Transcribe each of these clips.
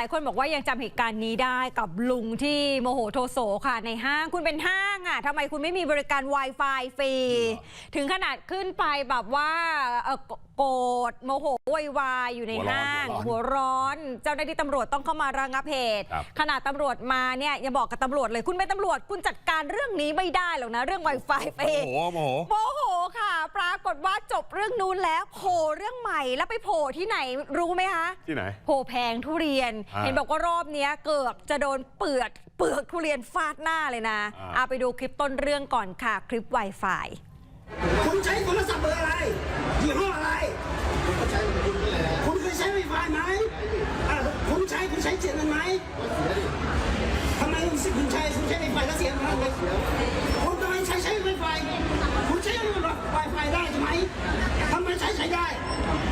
หลายคนบอกว่ายังจำเหตุการณ์นี้ได้กับลุงที่โมโหโทโสค่ะในห้างคุณเป็นห้างอะทำไมคุณไม่มีบริการ Wi-Fi ฟรี ถึงขนาดขึ้นไปแบบว่าเอ่อโกรธโมโหโวยวายอยู่ในหัวร้อนห้าง หัหัววร้ร้อน เจ้าหน้าที่ตำรวจต้องเข้ามาระงับเหตุครับขนาดตำรวจมาเนี่ยอย่าบอกกับตำรวจเลยคุณเป็นตำรวจคุณจัดการเรื่องนี้ไม่ได้หรอกนะ เรื่อง Wi-Fi ฟรีโอ้โหโมโหโมโหค่ะ ปรากฏว่าจบเรื่องนู้นแล้วโผล่เรื่องใหม่แล้วไปโผล่ที่ไหนรู้ไหมคะที่ไหนโผล่แพงทุเรียนอ่าเห็นบอกว่ารอบเนี้ยเกือบจะโดนเปลือกเปลือกทุเรียนฟาดหน้าเลยนะอ่า เอาไปดูคลิปต้นเรื่องก่อนค่ะ คลิป Wi-Fi คุณใช้โทรศัพท์เบอร์อะไรยี่ห้ออะไร คุณก็ใช้คุณนี่แหละคุณเคยใช้ไวไฟไหมอ่าคุณใช้คุณใช้เสียงกันไหมทำไมคุณคุณใช้คุณใช้ไวไฟแล้วเสียงมันไม่เสียคุณทำไมใช้ใช้ไวไฟ คุณใช้ไวไฟได้ใช่ไหมทำไมใช้ใช้ได้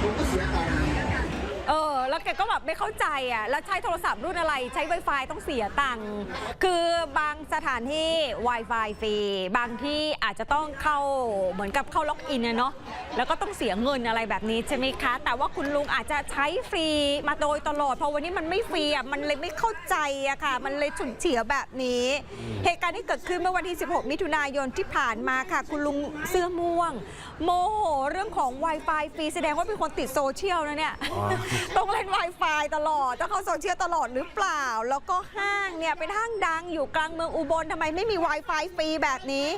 ผมก็เสียตังค์ เออ แล้วแกก็แบบไม่เข้าใจอะแล้วใช้โทรศัพท์รุ่นอะไร ใช้ Wi-Fi ต้องเสียตังค์คือบางสถานที่ Wi-Fi ฟรีบางที่อาจจะต้องเข้าเหมือนกับเข้าล็อกอินนะเนาะแล้วก็ต้องเสียเงินอะไรแบบนี้ใช่ไหมคะ แต่ว่าคุณลุงอาจจะใช้ฟรีมาโดยตลอดพอวันนี้มันไม่ฟรีอะมันเลยไม่เข้าใจอะค่ะ มันเลยฉุนเฉียวแบบนี้ เหตุการณ์ที่เกิดขึ้นเมื่อวันที่ 16 มิถุนายนที่ผ่านมาค่ะ คุณลุงเสื้อม่วง โมโหเรื่องของ Wi-Fi ฟรีแสดงว่าเป็นคนติดโซเชียลนะเนี่ยต้องเล่น Wi-Fi ตลอดต้องเข้าโซเชียลตลอดหรือเปล่า แล้วก็ห้างเนี่ยเป็นห้างดังอยู่กลางเมืองอุบลทำไมไม่มี Wi-Fi ฟรีแบบนี้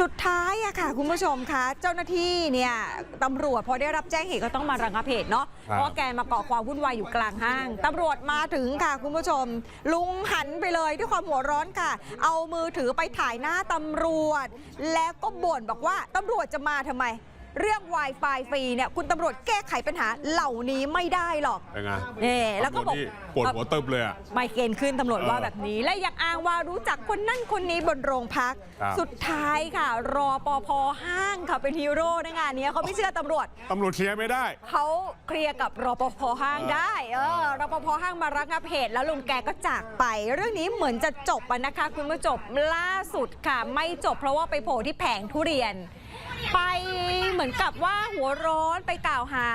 สุดท้ายอะค่ะ คุณผู้ชมคะ เจ้าหน้าที่เนี่ยตำรวจพอได้รับแจ้งเหตุก็ต้องมาระงับเหตุเนาะครับ เพราะว่าแกมาก่อความวุ่นวายอยู่กลางห้างตำรวจมาถึงค่ะ คุณผู้ชม ลุงหันไปเลยด้วยความหัวร้อนค่ะ เอามือถือไปถ่ายหน้าตำรวจ แล้วก็บ่นบอกว่าตำรวจจะมาทำไม เรื่อง Wi-Fi ฟรีเนี่ยคุณตำรวจแก้ไขปัญหาเหล่านี้ไม่ได้หรอกเป็นไงเน่แล้วก็บอกตำรจนี่ปวดหัวเติบเลยอะไมเกรนขึ้นตำรวจเออว่าแบบนี้ และยังอ้างว่ารู้จักคนนั่นคนนี้บนโรงพักครับสุดท้ายค่ะ รอปภห้างค่ะเป็นฮีโร่ในงานเนี้ยเขาไม่เชื่อตำรวจตำรวจเคลียร์ไม่ได้เขาเคลียร์กับรปภห้างได้เออรปภห้างมาระงับเหตุแล้วลุงแกก็จากไป เรื่องนี้เหมือนจะจบอะนะคะ คุณผู้ชมล่าสุดค่ะ ไม่จบเพราะว่าไปโผล่ที่แผงทุเรียนไปเหมือนกับว่าหัวร้อนไปกล่าวหา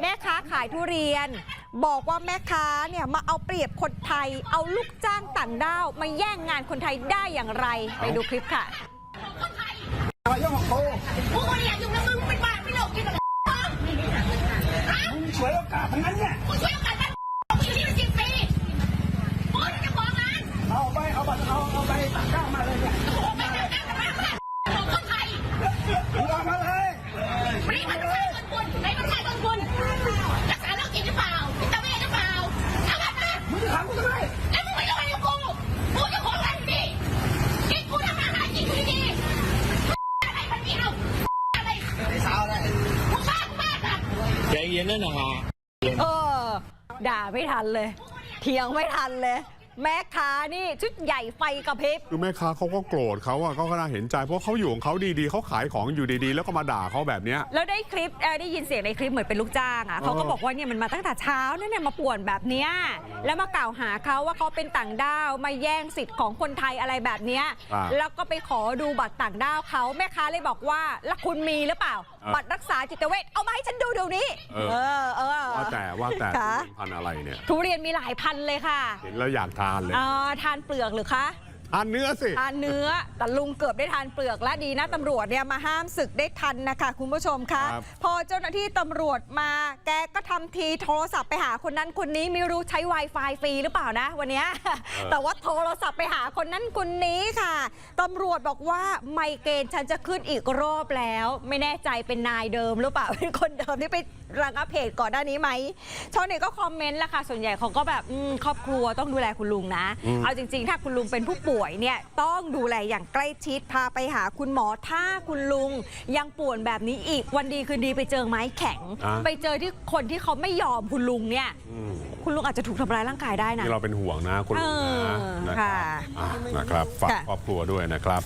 แม่ค้าขายทุเรียน บอกว่าแม่ค้าเนี่ยมาเอาเปรียบคนไทย เอาลูกจ้างต่างด้าวมาแย่งงานคนไทยได้อย่างไร ไปดูคลิปค่ะอะไรเรื่องของโตกูไม่อยากอยู่กับมึงเป็นบ้าไม่โลกกินกับมึงมึงฉวยโอกาสทั้งนั้นเนี่ย งไม่ยอมให้กูกูจะของงานดีกินกูทำงานหากินกูดีอะไรมันมีเอาอะไรไอ้สาวอะไรมึงบ้ากูบ้าแบบใจเย็นนะหนาเออ ด่าไม่ทันเลย เถียงไม่ทันเลย แม่ค้านี่ชุดใหญ่ไฟกระพริบ คือแม่ค้าเขาก็โกรธเขาอะเขาก็น่าเห็นใจเพราะเขาอยู่ของเขาดีๆเขาขายของอยู่ดีๆ แล้วก็มาด่าเขาแบบเนี้ย แล้วได้คลิปเอ่อได้ยินเสียงในคลิปเหมือนเป็นลูกจ้างอะเขาก็บอกว่าเนี่ยมันมาตั้งแต่เช้านั่นเนี่ยมาป่วนแบบเนี้ยแล้วมากล่าวหาเขาว่าเขาเป็นต่างด้าวมาแย่งสิทธิ์ของคนไทยอะไรแบบเนี้ยอ่าแล้วก็ไปขอดูบัตรต่างด้าวเขาแม่ค้าเลยบอกว่าแล้วคุณมีหรือเปล่า อ่าบัตรรักษาจิตเวชเอามาให้ฉันดูเดี๋ยวนี้เออ เออเออ ว่าแต่ว่าแต่ค่ะพันธุ์อะไรเนี่ย ทุเรียนมีหลายพันเลยค่ะ เห็นแล้วอยากทานเลยอ่อทานเปลือกหรือคะ ทานเนื้อสิ ทานเนื้อแต่ลุงเกือบได้ทานเปลือกและดีนะตำรวจเนี่ยมาห้ามศึกได้ทันนะคะคุณผู้ชมคะครับ พอเจ้าหน้าที่ตำรวจมาแกก็ทำทีโทรศัพท์ไปหาคนนั้นคนนี้ไม่รู้ใช้ Wi-Fi ฟรีหรือเปล่านะ วันเนี้ยแต่ว่าโทรศัพท์ไปหาคนนั้นคนนี้ค่ะตำรวจบอกว่าไมเกรนฉันจะขึ้นอีกรอบแล้ว ไม่แน่ใจเป็นนายเดิมหรือเปล่า เป็นคนเดิมที่ไประงับเหตุก่อนหน้านี้ไหมชาวเน็ตก็คอมเมนต์แหละค่ะส่วนใหญ่เขาก็แบบอมครอบครัวต้องดูแลคุณลุงนะ เอาจริงๆ ถ้าคุณลุงเป็นผู้ป่วยเนี่ยต้องดูแลอย่างใกล้ชิดพาไปหาคุณหมอถ้าคุณลุง ยังป่วนแบบนี้อีกวันดีคืนดีไปเจอไม้แข็ง อะ ไปเจอที่คนที่เขาไม่ยอมคุณลุงเนี่ย อืมคุณลุงอาจจะถูกทำร้ายร่างกายได้นะนี่เราเป็นห่วงนะคุณลุงนะเออนะคค่ะรับอะนะครับฝากค่ะ ครอบครัวด้วยนะครับ